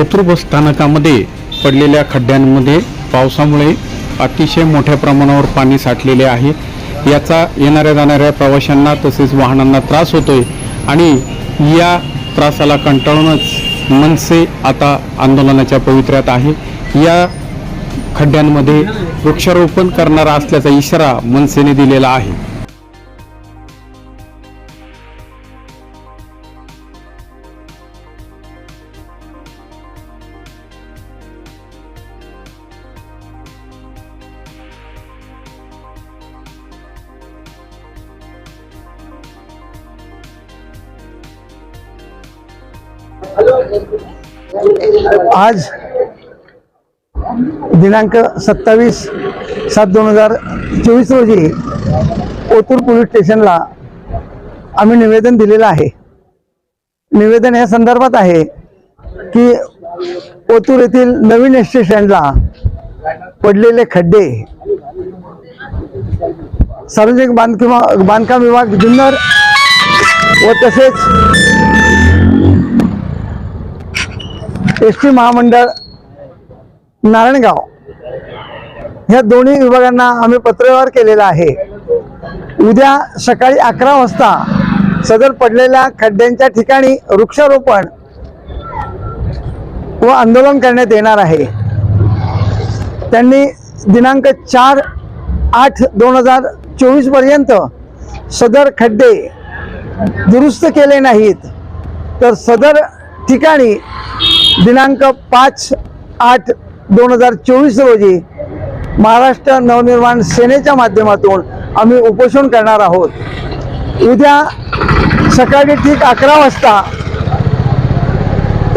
ओतूर बस स्थानकामध्ये पडलेल्या खड्ड्यांमध्ये पावसामुळे अतिशय मोठ्या प्रमाणावर पाणी साठलेले आहे. याचा येणाऱ्या जाणाऱ्या प्रवाशांना तसेच वाहनांना त्रास होतोय आणि या त्रासाला कंटाळूनच मनसे आता आंदोलनाच्या पवित्र्यात आहे. या खड्ड्यांमध्ये वृक्षारोपण करणारा असल्याचा इशारा मनसेने दिलेला आहे. आज दिनांक सत्तावीस सात दोन हजार चोवीस रोजी ओतूर पोलीस स्टेशनला आम्ही निवेदन दिलेलं आहे. निवेदन या संदर्भात आहे की ओतूर येथील नवीन स्टेशनला पडलेले खड्डे सार्वजनिक बांधकाम बांधकाम विभाग जुन्नर व तसेच एस टी महामंडळ नारायणगाव. ह्या दोन्ही विभागांना आम्ही पत्रव्यवहार केलेला आहे. उद्या सकाळी अकरा वाजता सदर पडलेल्या खड्ड्यांच्या ठिकाणी वृक्षारोपण व आंदोलन करण्यात येणार आहे. त्यांनी दिनांक चार आठ दोन हजार चोवीसपर्यंत सदर खड्डे दुरुस्त केले नाहीत. तर सदर ठिकाणी दिनांक पाच आठ दोन हजार चोवीस रोजी महाराष्ट्र नवनिर्माण सेनेच्या माध्यमातून आम्ही उपोषण करणार आहोत. उद्या सकाळी ठीक अकरा वाजता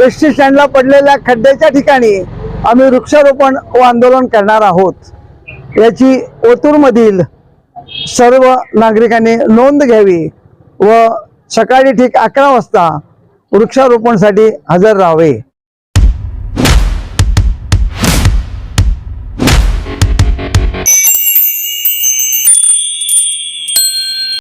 एस टी स्टँडला पडलेल्या खड्ड्याच्या ठिकाणी आम्ही वृक्षारोपण व आंदोलन करणार आहोत. याची ओतूरमधील सर्व नागरिकांनी नोंद घ्यावी व सकाळी ठीक अकरा वाजता वृक्षारोपणसाठी हजर राहावे.